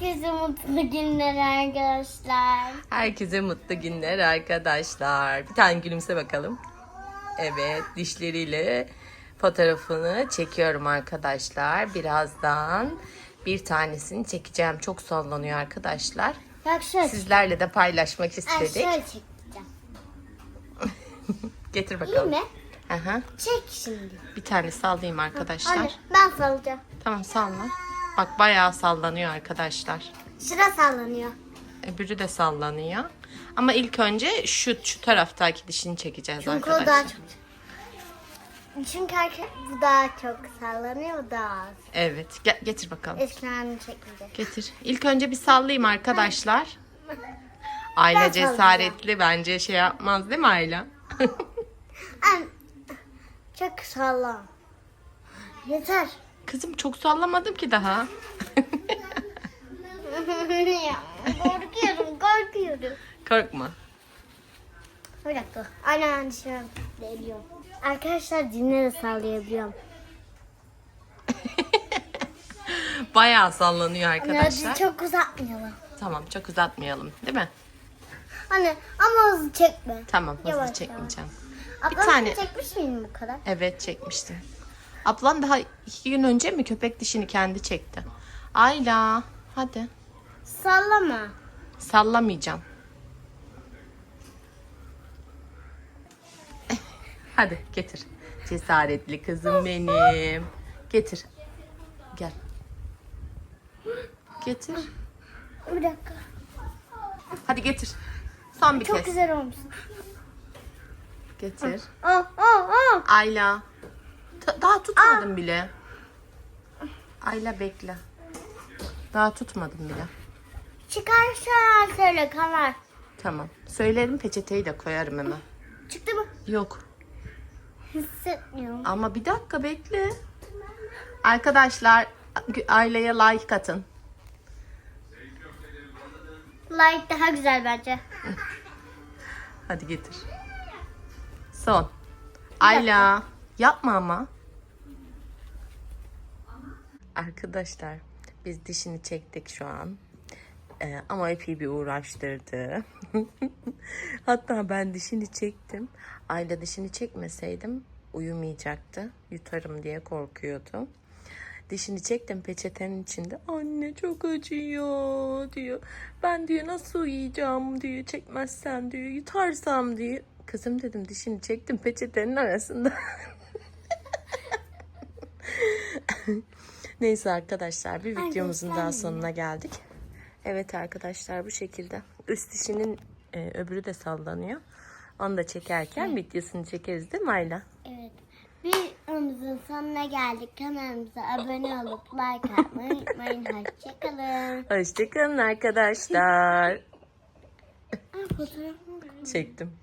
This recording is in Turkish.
Herkese mutlu günler arkadaşlar. Herkese mutlu günler arkadaşlar. Bir tane gülümse bakalım. Evet dişleriyle fotoğrafını çekiyorum arkadaşlar. Birazdan bir tanesini çekeceğim. Çok sallanıyor arkadaşlar. Bak şöyle. Sizlerle de paylaşmak Ay, istedik. şöyle çekeceğim. Getir İyi bakalım. mi? Aha, Çek şimdi. bir tane sallayayım arkadaşlar. Anne ben sallayacağım. Tamam salla. Bak bayağı sallanıyor arkadaşlar. Şura sallanıyor. Öbürü de sallanıyor. Ama ilk önce şu şu taraftaki dişini çekeceğiz Çünkü arkadaşlar. o daha çok. Çünkü herkes bu daha çok sallanıyor o daha az. Evet. Ge- getir bakalım. Eskiden çekmeyecek. Getir. İlk önce bir sallayayım arkadaşlar. Ayla Ben cesaretli bence şey yapmaz değil mi Ayla? Ay, çok sallan. Yeter. Kızım çok sallamadım ki daha. korkuyorum korkuyorum. Korkma. Bir dakika. Aynen şöyle biliyorum. Arkadaşlar dinle de sallayabiliyorum. Bayağı sallanıyor Anne arkadaşlar. hadi çok uzatmayalım. Tamam çok uzatmayalım değil mi? Anne ama hızlı çekme. Tamam hızlı Yavaş çekmeyeceğim. Ablam tane- çekmiş miyim bu kadar? Evet çekmiştim. Ablan daha iki gün önce mi köpek dişini kendi çekti. Ayla hadi. Sallama. Sallamayacağım. Hadi getir. Cesaretli kızım benim. Getir. Gel. Getir. Bir dakika. Hadi getir. Son bir Çok kez. güzel olmuşsun. Getir. Oh oh oh. Ayla. Ta- daha tutmadım bile. Ayla bekle. Daha tutmadım bile. Çıkarsa söyle kamer. Tamam. Söylerim peçeteyi de koyarım hemen. Çıktı mı? Yok. Hissetmiyorum. Ama bir dakika bekle. Arkadaşlar Ayla'ya like atın. Like daha güzel bence. Hadi getir. Son. Ayla. Yapma ama. Arkadaşlar biz dişini çektik şu an. Ee, ama epey bir uğraştırdı. Hatta ben dişini çektim. Ayla dişini çekmeseydim uyumayacaktı. Yutarım diye korkuyordu. Dişini çektim peçetenin içinde. Anne çok acıyor diyor. Ben diyor nasıl uyuyacağım diyor. Çekmezsem diyor. Yutarsam diyor. Kızım dedim dişini çektim peçetenin arasında. Neyse arkadaşlar bir videomuzun daha sonuna geldik. Evet arkadaşlar bu şekilde. Üst dişinin e, öbürü de sallanıyor. Onu da çekerken videosunu çekeriz değil mi Ayla? Evet. Videomuzun sonuna geldik. Kanalımıza abone olup like atmayı unutmayın. Hoşçakalın. Hoşçakalın arkadaşlar. Çektim.